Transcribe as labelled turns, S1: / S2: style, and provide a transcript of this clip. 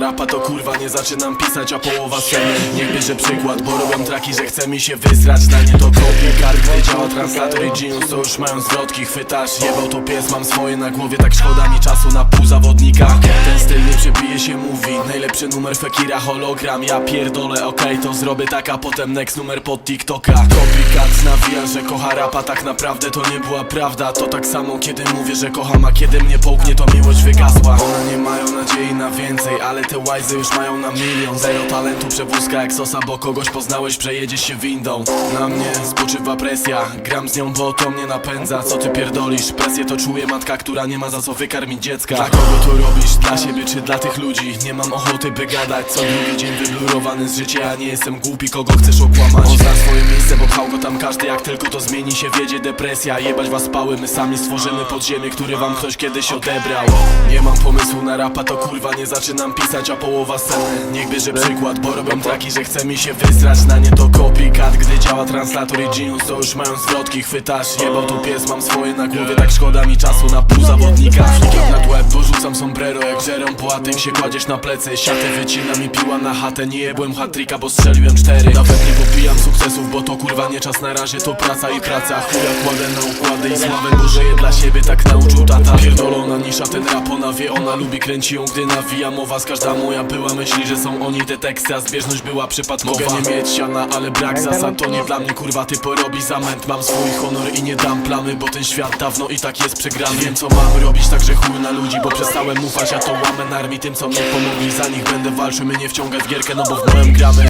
S1: rapa to kurwa nie zaczynam pisać, a połowa sceny. Niech bierze przykład, bo robią traki, że chce mi się wysrać Na nie. To kopie kar, gdy działa translator i genius To już mają zwrotki, chwytasz Jebał to pies, mam swoje na głowie, tak szkoda mi czasu na pół zawodnika Ten styl nie przebije się, mówi Najlepszy numer Fekira, hologram. Ja pierdolę, okej, to zrobię tak, a potem next numer pod TikToka. Copycat nawija, że kocha rapa, tak naprawdę to nie była prawda. To tak samo, kiedy mówię, że kocham, a kiedy mnie połknie, to miłość wygasła. One nie mają nadziei na więcej, ale te łajzy już mają na milion. Zero talentu, przewózka jak sosa, bo kogoś poznałeś, przejedziesz się windą. Na mnie spoczywa presja, gram z nią, bo to mnie napędza. Co ty pierdolisz? Presję to czuje matka, która nie ma za co wykarmić dziecka. Dla kogo to robisz? Dla siebie czy dla tych ludzi? Nie mam ochoty by gadać, co drugi dzień wyblurowany z życia. Ja nie jestem głupi, kogo chcesz okłamać. On zna swoje miejsce, bo pchał tam każdy Jak tylko to zmieni się, wiedzie depresja. Jebać was pały, my sami stworzymy podziemie Który wam ktoś kiedyś odebrał. Nie mam pomysłu na rapa, to kurwa nie zaczynam pisać A połowa sceny, niech bierze przykład Bo robią traki, że chce mi się wysrać. Na nie to copycat, gdy działa translator i genius To już mają zwrotki, chwytasz. Jebał tu pies, mam swoje na głowie Tak szkoda mi czasu na pół zawodnika. Flikiem na łeb, bo rzucam sombrero Jak żerą płatek się kładziesz na plecy. Siatę wycina mi piła na chatę Nie jebłem hatrika, bo strzeliłem cztery. Nawet nie popijam sukcesów, bo to kurwa nie czas na razie To praca i praca, chuja kładę na układy I sławę, żyję dla siebie, tak nauczył tata. Pierdolona nisza, ten rap ona wie Ona lubi, kręci ją, gdy nawija mowa. Z każda moja była, myśli, że są oni te teksty A zbieżność była przypadkowa. Mogę nie mieć siana, ale brak zasad To nie dla mnie kurwa, ty porobi zamęt. Mam swój honor i nie dam plamy Bo ten świat dawno i tak jest przegrany. Wiem co mam robić, także chuj na ludzi Bo przestałem ufać, a to łamę na armii Tym co mnie pomogli, za nich będę walczył Mnie nie wciągać w gierkę, no bo w moją gramy